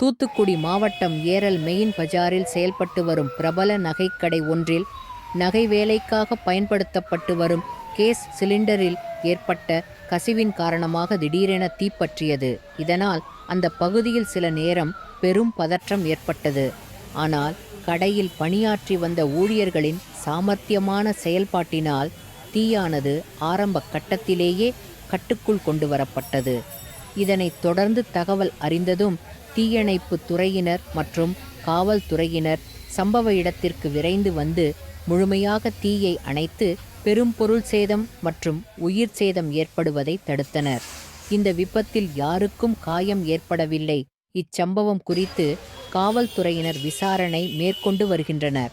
தூத்துக்குடி மாவட்டம் ஏரல் மெயின் பஜாரில் செயல்பட்டு வரும் பிரபல நகைக்கடை ஒன்றில் நகை வேலைக்காக பயன்படுத்தப்பட்டு வரும் கேஸ் சிலிண்டரில் ஏற்பட்ட கசிவின் காரணமாக திடீரென தீப்பற்றியது. இதனால் அந்த பகுதியில் சில நேரம் பெரும் பதற்றம் ஏற்பட்டது. ஆனால் கடையில் பணியாற்றி வந்த ஊழியர்களின் சாமர்த்தியமான செயல்பாட்டினால் தீயானது ஆரம்ப கட்டத்திலேயே கட்டுக்குள் கொண்டு வரப்பட்டது. இதனைத் தொடர்ந்து தகவல் அறிந்ததும் தீயணைப்பு துறையினர் மற்றும் காவல்துறையினர் சம்பவ இடத்திற்கு விரைந்து வந்து முழுமையாக தீயை அணைத்து பெரும் பொருள் சேதம் மற்றும் உயிர் சேதம் ஏற்படுவதை தடுத்தனர். இந்த விபத்தில் யாருக்கும் காயம் ஏற்படவில்லை. இச்சம்பவம் குறித்து காவல்துறையினர் விசாரணை மேற்கொண்டு வருகின்றனர்.